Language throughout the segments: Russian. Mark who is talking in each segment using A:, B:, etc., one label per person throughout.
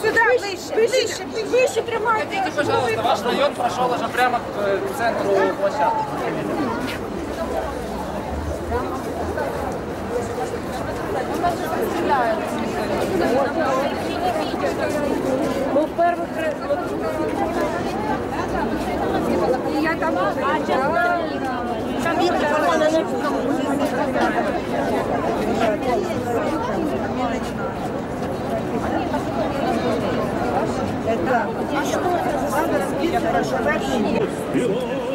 A: Сюда, выше, выше, выше, выше
B: прямо. Пойдите, пожалуйста, ваш район прошел уже прямо к центру площадки.
C: Допустим,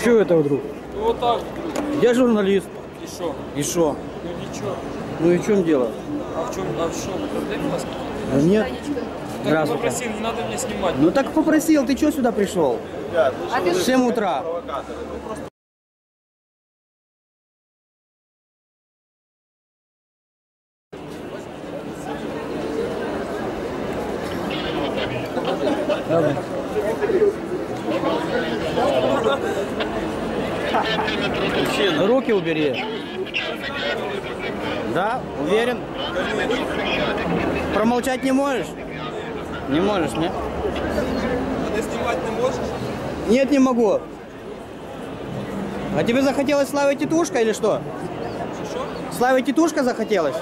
D: Что это вдруг?
B: Ну вот так.
D: Я журналист.
B: И что?
D: И что?
B: Ну ничего.
D: Ну и в чем дело?
B: А в чем, а в чем проблемы у вас?
D: Да нет.
B: Так попросил, не надо меня снимать.
D: Ну так попросил, ты что сюда пришел? В 7 утра. Руки убери. Да, уверен? Промолчать не можешь? Не можешь, нет?
B: Ты снимать не можешь?
D: Нет, не могу. А тебе захотелось Славя Титушка или что? Славя Титушка захотелось?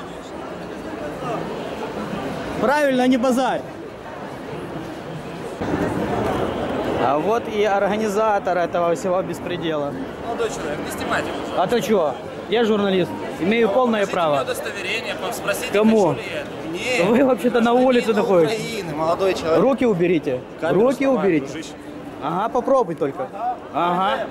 D: Правильно, не базарь. А вот и организатор этого всего беспредела.
B: Молодой человек, не снимайте.
D: А то что? Я журналист, имею полное
B: Покажите мне
D: право.
B: удостоверение, спросите,
D: Кому?
B: Мне.
D: Вы вообще-то на улице находитесь.
C: Украины, молодой человек.
D: Руки уберите.
C: Камеру
D: Руки
C: сломаю,
D: уберите.
C: дружище.
D: Ага, попробуй только. Ага.